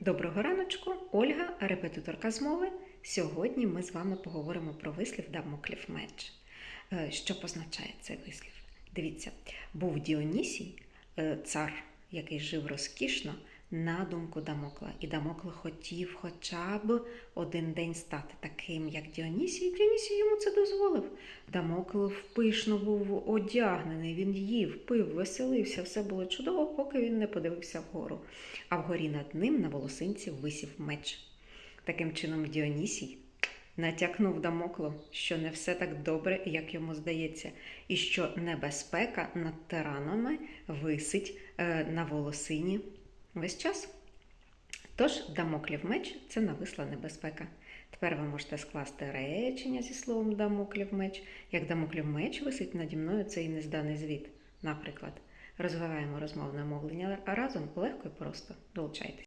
Доброго раночку, Ольга, репетиторка з мови. Сьогодні ми з вами поговоримо про вислів Дамоклів меч. Е, Що позначає цей вислів? Дивіться, був Діонісій, е, цар, який жив розкішно, на думку Дамокла. І Дамокл хотів хоча б один день стати таким, як Діонісій. І Діонісій йому це дозволив. Дамокл пишно був одягнений, він їв, пив, веселився, все було чудово, поки він не подивився вгору. А вгорі над ним на волосинці висів меч. Таким чином, Діонісій натякнув Дамоклу, що не все так добре, як йому здається, і що небезпека над тиранами висить е, на волосині весь час. Тож, Дамоклів меч це нависла небезпека. Тепер ви можете скласти речення зі словом Дамоклів меч. Як Дамоклів меч висить наді мною цей незданий звіт. Наприклад, розвиваємо розмовне мовлення разом легко і просто. Долучайтесь.